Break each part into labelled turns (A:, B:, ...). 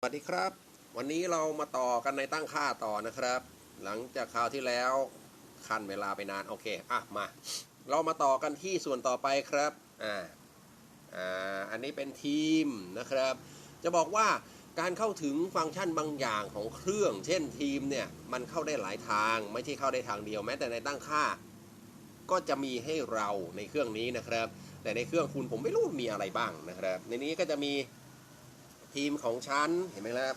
A: สวัสดีครับ วันนี้เรามาต่อกันในตั้งค่าต่อนะครับ หลังจากคราวที่แล้วคันเวลาไปนานโอเคอะมา เรามาต่อกันที่ส่วนต่อไปครับอ่าอ่าอันนี้เป็นทีมนะครับ จะบอกว่าการเข้าถึงฟังก์ชันบางอย่างของเครื่อง เช่นทีมเนี่ยมันเข้าได้หลายทาง ไม่ใช่เข้าได้ทางเดียวแม้แต่ในตั้งค่า ก็จะมีให้เราในเครื่องนี้นะครับ แต่ในเครื่องคุณผมไม่รู้มีอะไรบ้างนะครับ ในนี้ก็จะมี ทีมของฉันเห็นไหมครับ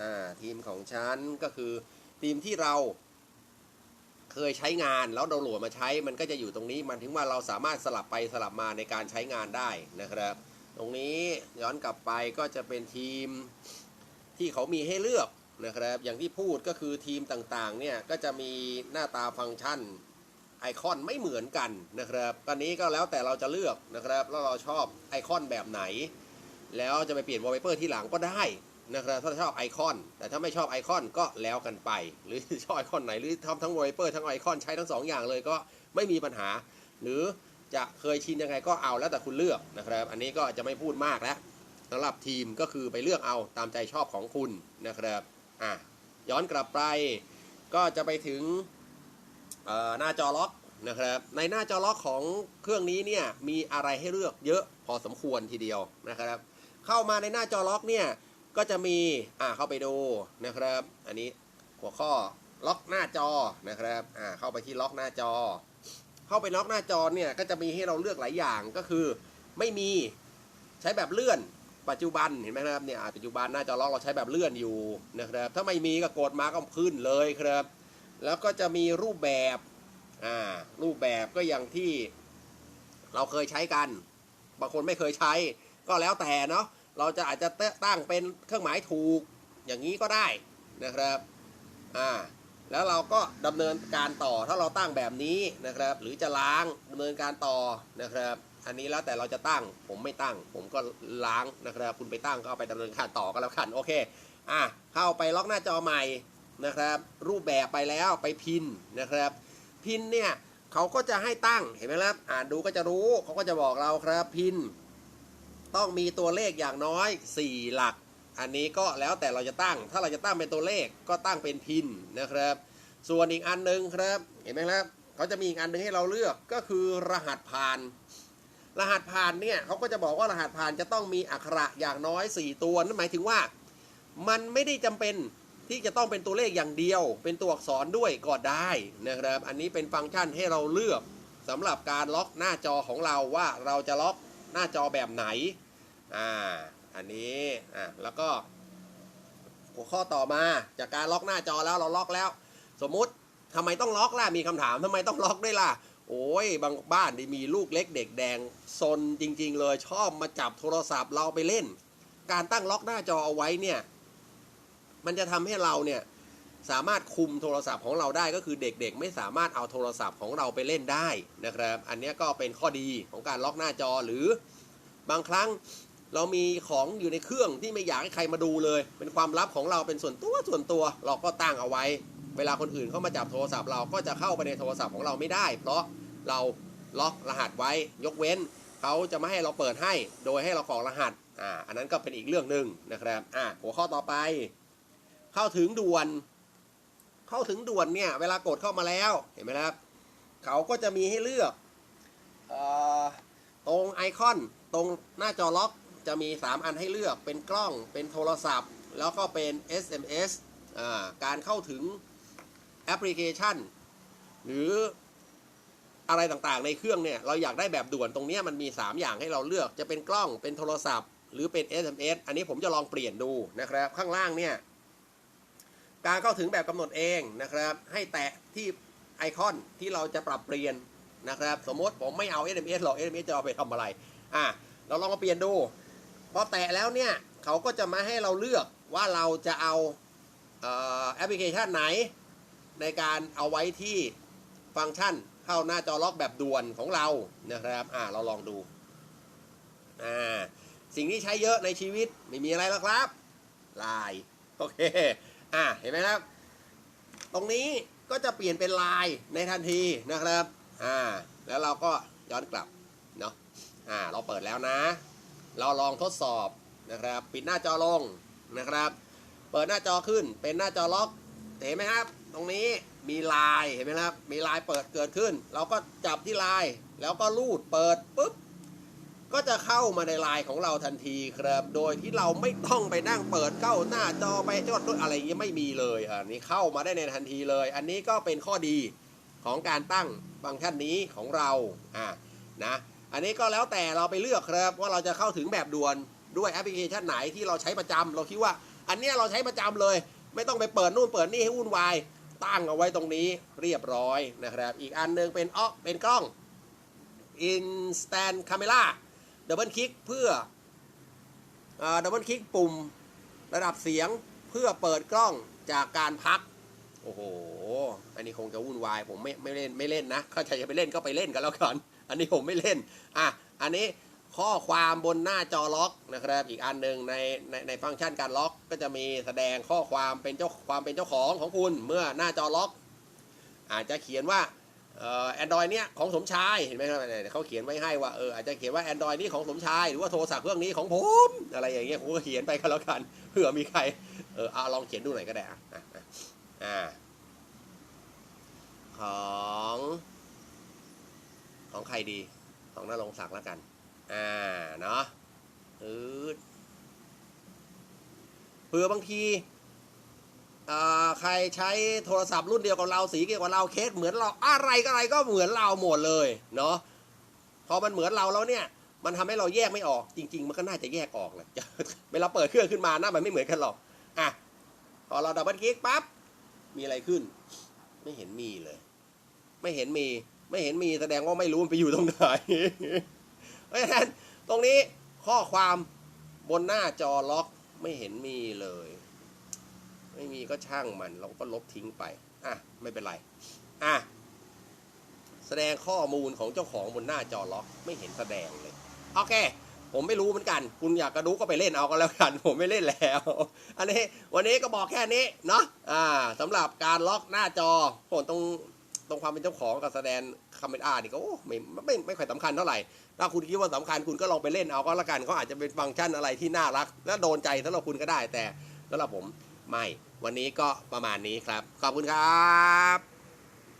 A: อ่าทีมของฉันก็คือทีมที่เราเคยใช้งานแล้วดาวน์โหลดมาใช้มันก็จะอยู่ตรงนี้มันถึงว่าเราสามารถสลับไปสลับมาในการใช้งานได้นะครับ ตรงนี้ย้อนกลับไปก็จะเป็นทีมที่เขามีให้เลือกนะครับ อย่างที่พูดก็คือทีมต่างๆเนี่ยก็จะมีหน้าตาฟังก์ชันไอคอนไม่เหมือนกันนะครับตอนนี้ก็แล้วแต่เราจะเลือกนะครับแล้วเราชอบไอคอนแบบไหน แล้วจะไปเปลี่ยนวอลเปเปอร์ที่หลังก็ได้นะครับถ้าชอบไอคอน แต่ถ้าไม่ชอบไอคอนก็แล้วกันไป หรือชอบไอคอนไหนหรือทำทั้งวอลเปเปอร์ทั้งไอคอนใช้ทั้งสองอย่างเลยก็ไม่มีปัญหา หรือจะเคยชินยังไงก็เอาแล้วแต่คุณเลือกนะครับ อันนี้ก็จะไม่พูดมากแล้วสำหรับทีมก็คือไปเลือกเอาตามใจชอบของคุณนะครับอะย้อนกลับไปก็จะไปถึงหน้าจอล็อกนะครับในหน้าจอล็อกของเครื่องนี้เนี่ยมีอะไรให้เลือกเยอะพอสมควรทีเดียวนะครับ เข้ามาในหน้าจอล็อกเนี่ย ก็จะมี อ่าเข้าไปดูนะครับ อันนี้หัวข้อล็อกหน้าจอนะครับ อ่าเข้าไปที่ล็อกหน้าจอ เข้าไปล็อกหน้าจอเนี่ยก็จะมีให้เราเลือกหลายอย่างก็คือ ไม่มีใช้แบบเลื่อนปัจจุบันเห็นไหมครับเนี่ยปัจจุบันหน้าจอล็อกเราใช้แบบเลื่อนอยู่นะครับ ถ้าไม่มีก็กดมาก็ขึ้นเลยครับ แล้วก็จะมีรูปแบบอ่ารูปแบบก็อย่างที่เราเคยใช้กัน บางคนไม่เคยใช้ก็แล้วแต่เนาะ เราจะอาจจะตั้งเป็นเครื่องหมายถูกอย่างนี้ก็ได้นะครับอ่าแล้วเราก็ดำเนินการต่อถ้าเราตั้งแบบนี้นะครับ หรือจะล้างดำเนินการต่อนะครับ อันนี้แล้วแต่เราจะตั้งผมไม่ตั้ง ผมก็ล้างนะครับ คุณไปตั้งก็เอาไปดำเนินการต่อก็แล้วกันโอเคอะเข้าไปล็อกหน้าจอใหม่นะครับ รูปแบบไปแล้วไปพินนะครับ พินเนี่ยเขาก็จะให้ตั้งเห็นไหมครับอ่านดูก็จะรู้เขาก็จะบอกเราครับพิน ต้องมีตัวเลขอย่างน้อย 4 หลัก อันนี้ก็แล้วแต่เราจะตั้ง ถ้าเราจะตั้งเป็นตัวเลขก็ตั้งเป็นพินนะครับ ส่วนอีกอันหนึ่งครับ เห็นไหมครับเขาจะมีอีกอันหนึ่งให้เราเลือกก็คือรหัสผ่าน รหัสผ่านเนี่ยเขาก็จะบอกว่ารหัสผ่านจะต้องมีอักขระอย่างน้อย 4 ตัวนั่นหมายถึงว่า มันไม่ได้จำเป็นที่จะต้องเป็นตัวเลขอย่างเดียว เป็นตัวอักษรด้วยก็ได้นะครับ อันนี้เป็นฟังก์ชันให้เราเลือกสำหรับการล็อกหน้าจอของเราว่าเราจะล็อก หน้าจอแบบไหนอ่าอันนี้อ่าแล้วก็ หัวข้อต่อมาจากการล็อกหน้าจอแล้วเราล็อกแล้ว สมมุติทำไมต้องล็อกล่ะมีคำถามทำไมต้องล็อกด้วยล่ะ โอ้ยบางบ้านที่มีลูกเล็กเด็กแดงซนจริง ๆ เลยชอบมาจับโทรศัพท์เราไปเล่น การตั้งล็อกหน้าจอเอาไว้เนี่ย มันจะทำให้เราเนี่ย สามารถคุมโทรศัพท์ของเราได้ก็คือเด็กๆ ไม่สามารถเอาโทรศัพท์ของเราไปเล่นได้นะครับ อันนี้ก็เป็นข้อดีของการล็อกหน้าจอหรือบางครั้งเรามีของอยู่ในเครื่องที่ไม่อยากให้ใครมาดูเลย เป็นความลับของเราเป็นส่วนตัวส่วนตัว เราก็ตั้งเอาไว้ เวลาคนอื่นเข้ามาจับโทรศัพท์เราก็จะเข้าไปในโทรศัพท์ของเราไม่ได้ เพราะเราล็อกรหัสไว้ยกเว้นเขาจะไม่ให้เราเปิดให้ โดยให้เรากรอกรหัสอ่าอันนั้นก็เป็นอีกเรื่องหนึ่งนะครับอ่าหัวข้อต่อไป เข้าถึงด่วน เข้าถึงด่วนเนี่ย เวลากดเข้ามาแล้วเห็นไหมครับ เขาก็จะมีให้เลือกอตรงไอคอนตรงหน้าจอล็อกจะมี 3 อันให้เลือกเป็นกล้องเป็นโทรศัพท์ แล้วก็เป็น SMS การเข้าถึงแอปพลิเคชัน หรืออะไรต่างๆในเครื่องเนี่ย เราอยากได้แบบด่วนตรงนี้มันมี 3 อย่างให้เราเลือกจะเป็นกล้องเป็นโทรศัพท์ หรือเป็น SMS อันนี้ผมจะลองเปลี่ยนดูนะครับ ข้างล่างเนี่ย การเข้าถึงแบบกำหนดเองนะครับ ให้แตะที่ไอคอนที่เราจะปรับเปลี่ยนนะครับ สมมติผมไม่เอา SMS หรอก SMS จะเอาไปทำอะไรอะเราลองมาเปลี่ยนดูพอแตะแล้วเนี่ยเขาก็จะมาให้เราเลือกว่าเราจะเอาแอปพลิเคชันไหน ในการเอาไว้ที่ฟังก์ชันเข้าหน้าจอล็อกแบบด่วนของเรานะครับอ่าเราลองดูอ่าสิ่งที่ใช้เยอะในชีวิตไม่มีอะไรแล้วครับไลน์โอเค อ่าเห็นไหมครับ ตรงนี้ก็จะเปลี่ยนเป็นลายในทันทีนะครับอ่าแล้วเราก็ย้อนกลับเนาะอ่าเราเปิดแล้วนะ เราลองทดสอบนะครับ ปิดหน้าจอลงนะครับ เปิดหน้าจอขึ้นเป็นหน้าจอล็อกเห็นไหมครับ ตรงนี้มีลายเห็นไหมครับ มีลายเปิดเกิดขึ้น เราก็จับที่ลาย แล้วก็ลูดเปิดปุ๊บ ก็จะเข้ามาในไลน์ของเราทันทีครับ โดยที่เราไม่ต้องไปนั่งเปิดเข้าหน้าจอไปจดด้วยอะไรอย่างเงี้ยไม่มีเลยอันนี้เข้ามาได้ในทันทีเลย อันนี้ก็เป็นข้อดีของการตั้งฟังก์ชันนี้ของเราอ่านะอันนี้ก็แล้วแต่เราไปเลือกครับว่าเราจะเข้าถึงแบบด่วนด้วยแอปพลิเคชันไหนที่เราใช้ประจำเราคิดว่า อันเนี้ยเราใช้ประจำเลย ไม่ต้องไปเปิดนู่นเปิดนี่ให้วุ่นวายตั้งเอาไว้ตรงนี้เรียบร้อยนะครับ อีกอันหนึงเป็นอ้อเป็นกล้อง instant camera ดับเบิลคลิกเพื่อดับเบิลคลิกปุ่มระดับเสียงเพื่อเปิดกล้องจากการพัก โอ้โห อันนี้คงจะวุ่นวาย ผมไม่ไม่เล่นไม่เล่นนะเขาใครจะไปเล่นก็ไปเล่นกันแล้วกัน อันนี้ผมไม่เล่น อะ อันนี้ข้อความบนหน้าจอล็อกนะครับ อีกอันหนึ่งในในในฟังก์ชันการล็อกก็จะมีแสดงข้อความเป็นเจ้าความเป็นเจ้าของของคุณ เมื่อหน้าจอล็อก อาจจะเขียนว่า แอนดรอยเนี้ยของสมชายเห็นไหมครับเนี่ยเขาเขียนไว้ให้ว่าเอออาจจะเขียนว่า Android นี่ของสมชายหรือว่าโทรศัพท์เครื่องนี้ของผมอะไรอย่างเงี้ยผมก็เขียนไปก็แล้วกันเผื่อมีใครเออเอาลองเขียนดูหน่อยก็ได้อะอ่าของของใครดีของน้าลงศักดิ์แล้วกันอ่าเนาะอืดเผื่อบางที ใครใช้โทรศัพท์รุ่นเดียวกับเราสีเดียวกับเราเคสเหมือนเราอะไรก็อะไรก็เหมือนเราหมดเลยเนาะพอมันเหมือนเราแล้วเนี่ย มันทำให้เราแยกไม่ออก จริง ๆ มันก็น่าจะแยกออกแหละเวลาเปิดเครื่องขึ้นมาหน้ามันไม่เหมือนกันหรอกอะพอเราดับเบิลคลิกปั๊บมีอะไรขึ้น ไม่เห็นมีเลย ไม่เห็นมี ไม่เห็นมีแสดงว่าไม่รู้มันไปอยู่ตรงไหนเพราะฉะนั้นตรงนี้ข้อความบนหน้าจอล็อกไม่เห็นมีเลย ไม่มีก็ช่างมันเราก็ลบทิ้งไป อะ ไม่เป็นไร อะ แสดงข้อมูลของเจ้าของบนหน้าจอล็อกไม่เห็นแสดงเลย โอเค ผมไม่รู้เหมือนกัน คุณอยากกระดูก็ไปเล่นเอาก็แล้วกัน ผมไม่เล่นแล้ว อันนี้วันนี้ก็บอกแค่นี้เนาะ อ่าสำหรับการล็อกหน้าจอผมตรงตรงความเป็นเจ้าของกับแสดงคาเมรานี่ก็ไม่ไม่ไม่ค่อยสำคัญเท่าไหร่ ถ้าคุณคิดว่าสำคัญคุณก็ลองไปเล่นเอาก็แล้วกันเขาอาจจะเป็นฟังก์ชันอะไรที่น่ารัก และโดนใจสำหรับคุณก็ได้แต่สำหรับผม ไม่ วันนี้ก็ประมาณนี้ครับ ขอบคุณครับ